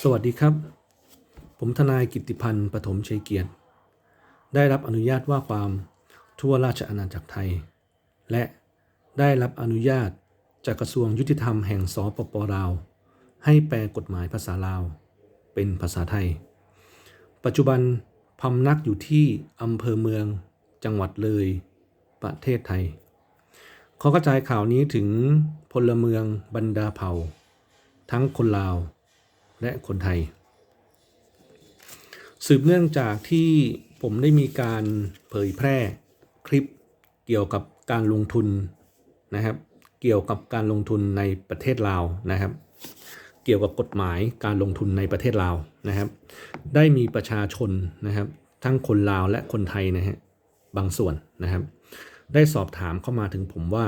สวัสดีครับ ผมทนายกิติพันธ์ปฐมชัยเกียรติ ได้รับอนุญาตว่าความทั่วราชอาณาจักรไทย และได้รับอนุญาตจากกระทรวงยุติธรรมแห่งสปปลาว ให้แปลกฎหมายภาษาลาว เป็นภาษาไทย ปัจจุบันพำนักอยู่ที่อำเภอเมืองจังหวัดเลย ประเทศไทย ขอกระจายข่าวนี้ถึงพลเมืองบรรดาเผ่า ทั้งคนลาว และคนไทย สืบเนื่องจากที่ผมได้มีการเผยแพร่คลิปเกี่ยวกับการลงทุนนะครับ เกี่ยวกับการลงทุนในประเทศลาวนะครับ เกี่ยวกับกฎหมายการลงทุนในประเทศลาวนะครับ ได้มีประชาชนนะครับ ทั้งคนลาวและคนไทยนะฮะบางส่วนนะครับ ได้สอบถามเข้ามาถึงผมว่า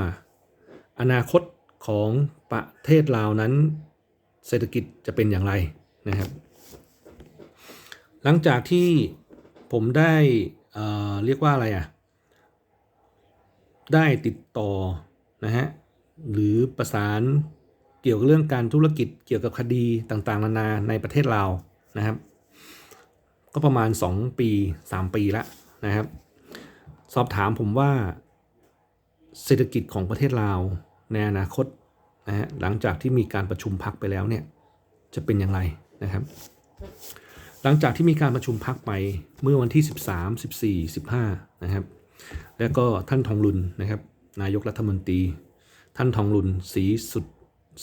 อนาคตของประเทศลาวนั้น เศรษฐกิจจะเป็นอย่างไรนะครับ หลังจากที่ผมได้เเรียกว่าอะไรอะ ได้ติดต่อนะฮะหรือประสานเกี่ยวกับเรื่องการธุรกิจเกี่ยวกับคดีต่างๆ นานาในประเทศลาวนะครับ ก็ประมาณ 2 ปี 3 ปีละนะครับ สอบถามผมว่าเศรษฐกิจของประเทศลาวในอนาคต นะฮะหลังจากที่มีการประชุมพักไปแล้วเนี่ยจะเป็นอย่างไรนะครับ หลังจากที่มีการประชุมพักไปเมื่อวันที่ 13 14 15นะครับแล้วก็ท่านทองลุนนะครับ นายกรัฐมนตรี ท่านทองลุนศรีสุด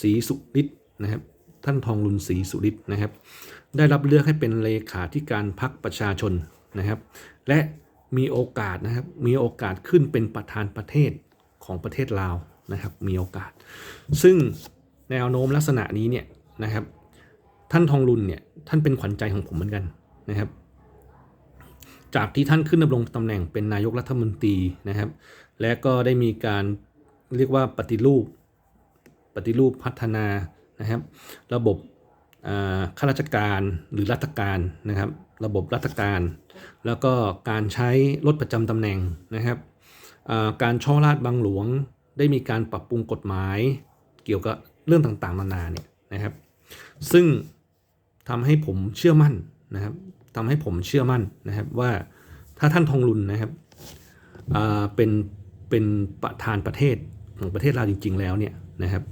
ศรีสุฤทธิ์นะครับท่านทองลุนศรีสุฤทธิ์นะครับ ได้รับเลือกให้เป็นเลขาธิการพักประชาชนนะครับ และมีโอกาสนะครับ มีโอกาสขึ้นเป็นประธานประเทศของประเทศลาว นะครับมีโอกาส ซึ่งแนวโน้มลักษณะนี้เนี่ยนะครับท่านทองลุนเนี่ยท่านเป็นขวัญใจของผมเหมือนกันนะครับ จากที่ท่านขึ้นดำรงตำแหน่งเป็นนายกรัฐมนตรีนะครับ และก็ได้มีการเรียกว่าปฏิรูป ปฏิรูปพัฒนานะครับ ระบบข้าราชการหรือรัฐการนะครับ ระบบรัฐการ แล้วก็การใช้รถประจำตำแหน่งนะครับการช่อราดบังหลวง ได้มีการปรับปรุงกฎหมายเกี่ยวกับเรื่องต่างๆ นานาเนี่ยนะครับ ซึ่งทำให้ผมเชื่อมั่นนะครับทำให้ผมเชื่อมั่นนะครับว่าถ้าท่านทองลุนนะครับเป็นเป็นประธานประเทศของประเทศลาวจริง ๆ แล้วเนี่ยนะครับ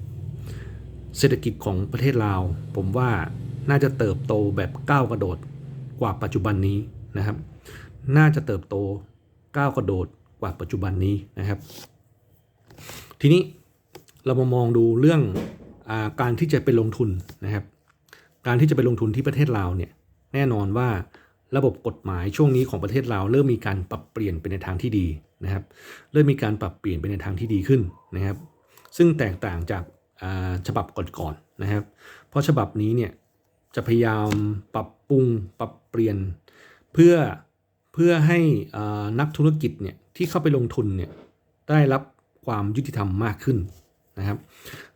เศรษฐกิจของประเทศลาว ผมว่าน่าจะเติบโตแบบก้าวกระโดดกว่าปัจจุบันนี้นะครับ น่าจะเติบโตก้าวกระโดดกว่าปัจจุบันนี้นะครับ ทีนี้เรามามองดูเรื่องอาการที่จะไปลงทุนนะครับ การที่จะไปลงทุนที่ประเทศลาวเนี่ยแน่นอนว่าระบบกฎหมายช่วงนี้ของประเทศลาวเริ่มมีการปรับเปลี่ยนไปในทางที่ดีนะครับ เริ่มมีการปรับเปลี่ยนไปในทางที่ดีขึ้นนะครับ ซึ่งแตกต่างจากฉบับก่อนๆนะครับ เพราะฉบับนี้เนี่ยจะพยายามปรับปรุงปรับเปลี่ยนเพื่อเพื่อให้นักธุรกิจเนี่ยที่เข้าไปลงทุนเนี่ยได้รับ ความยุติธรรมมากขึ้นนะครับ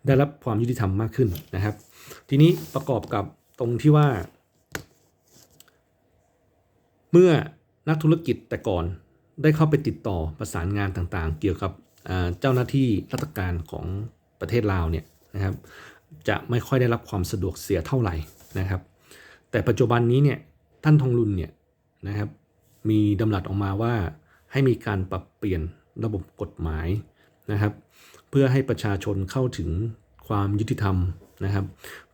ได้รับความยุติธรรมมากขึ้นนะครับ ทีนี้ประกอบกับตรงที่ว่า เมื่อนักธุรกิจแต่ก่อนได้เข้าไปติดต่อประสานงานต่างๆ เกี่ยวกับเจ้าหน้าที่ราชการของประเทศลาวเนี่ยนะครับ จะไม่ค่อยได้รับความสะดวกเสียเท่าไหร่นะครับ แต่ปัจจุบันนี้เนี่ยท่านทองลุนเนี่ยนะครับ มีดำรัสออกมาว่าให้มีการปรับเปลี่ยนระบบกฎหมาย นะครับ เพื่อให้ประชาชนเข้าถึงความยุติธรรมนะครับ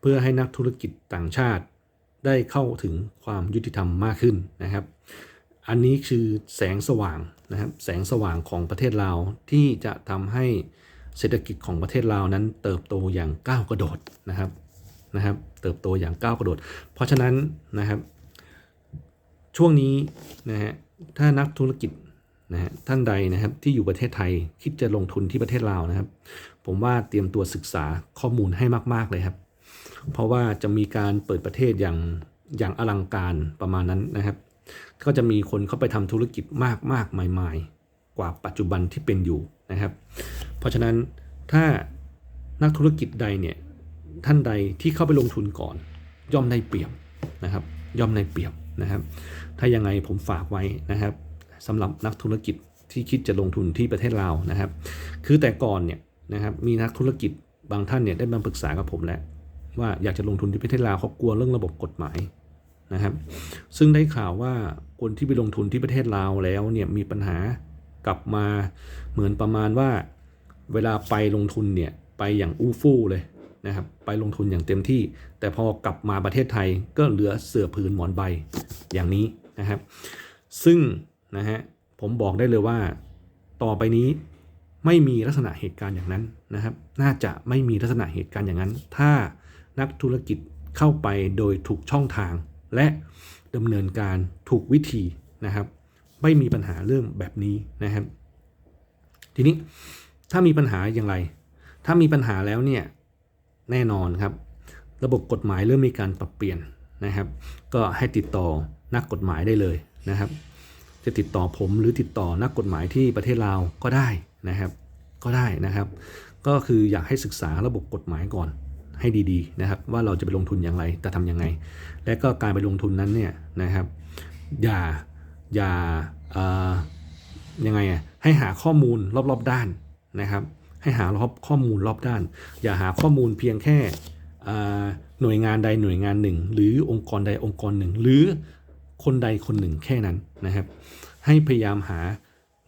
เพื่อให้นักธุรกิจต่างชาติได้เข้าถึงความยุติธรรมมากขึ้นนะครับ อันนี้คือแสงสว่างนะครับ แสงสว่างของประเทศลาวที่จะทำให้เศรษฐกิจของประเทศลาวนั้นเติบโตอย่างก้าวกระโดดนะครับนะครับ เติบโตอย่างก้าวกระโดด เพราะฉะนั้นนะครับ ช่วงนี้นะฮะถ้านักธุรกิจ นะฮะท่านใดนะครับที่อยู่ประเทศไทยคิดจะลงทุนที่ประเทศลาวนะครับ ผมว่าเตรียมตัวศึกษาข้อมูลให้มาก ๆ เลยครับ เพราะว่าจะมีการเปิดประเทศอย่างอย่างอลังการประมาณนั้นนะครับ ก็จะมีคนเข้าไปทำธุรกิจมากมากใหม่ๆ กว่าปัจจุบันที่เป็นอยู่นะครับ เพราะฉะนั้นถ้านักธุรกิจใดเนี่ยท่านใดที่เข้าไปลงทุนก่อน ย่อมได้เปรียบนะครับ ย่อมได้เปรียบนะครับ ถ้ายังไงผมฝากไว้นะครับ สำหรับนักธุรกิจที่คิดจะลงทุนที่ประเทศลาวนะครับ คือแต่ก่อนเนี่ยนะครับมีนักธุรกิจบางท่านเนี่ยได้มาปรึกษากับผมแล้วว่าอยากจะลงทุนที่ประเทศลาวเขากลัวเรื่องระบบกฎหมายนะครับซึ่งได้ข่าวว่าคนที่ไปลงทุนที่ประเทศลาวแล้วเนี่ยมีปัญหากลับมาเหมือนประมาณว่า เวลาไปลงทุนเนี่ยไปอย่างอู้ฟู่เลยนะครับไปลงทุนอย่างเต็มที่ แต่พอกลับมาประเทศไทยก็เหลือเสือผืนหมอนใบอย่างนี้นะครับ ซึ่ง นะฮะผมบอกได้เลยว่าต่อไปนี้ไม่มีลักษณะเหตุการณ์อย่างนั้นนะครับ น่าจะไม่มีลักษณะเหตุการณ์อย่างนั้น ถ้านักธุรกิจเข้าไปโดยถูกช่องทาง และดำเนินการถูกวิธีนะครับ ไม่มีปัญหาเรื่องแบบนี้นะครับ ทีนี้ถ้ามีปัญหาอย่างไร ถ้ามีปัญหาแล้วเนี่ยแน่นอนครับ ระบบกฎหมายเริ่มมีการปรับเปลี่ยนนะครับ ก็ให้ติดต่อนักกฎหมายได้เลยนะครับ จะติดต่อผมหรือติดต่อนักกฎหมายที่ประเทศลาวก็ได้นะครับ ก็ได้นะครับ ก็คืออยากให้ศึกษาระบบกฎหมายก่อนให้ดีๆนะครับ ว่าเราจะไปลงทุนอย่างไรจะทำยังไง และก็การไปลงทุนนั้นเนี่ยนะครับ อย่าอย่าอ่อยังไงอะให้หาข้อมูลรอบๆด้านนะครับ ให้หารอบข้อมูลรอบด้าน อย่าหาข้อมูลเพียงแค่หน่วยงานใดหน่วยงานหนึ่ง หรือองค์กรใดองค์กรหนึ่ง หรือ คนใดคนหนึ่งแค่นั้นนะครับ ให้พยายามหา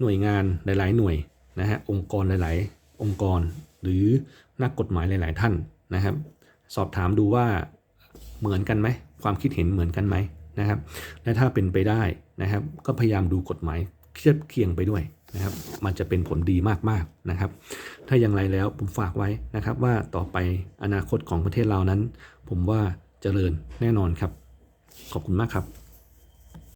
หน่วยงานหลาย ๆ หน่วยนะฮะองค์กรหลาย ๆ องค์กร หรือนักกฎหมายหลาย ๆ ท่านนะครับ สอบถามดูว่าเหมือนกันไหมความคิดเห็นเหมือนกันไหมนะครับ และถ้าเป็นไปได้นะครับ ก็พยายามดูกฎหมายเทียบเคียงไปด้วยนะครับ มันจะเป็นผลดีมากๆนะครับ ถ้าอย่างไรแล้วผมฝากไว้นะครับว่าต่อไปอนาคตของประเทศเรานั้น ผมว่าเจริญแน่นอนครับ ขอบคุณมากครับ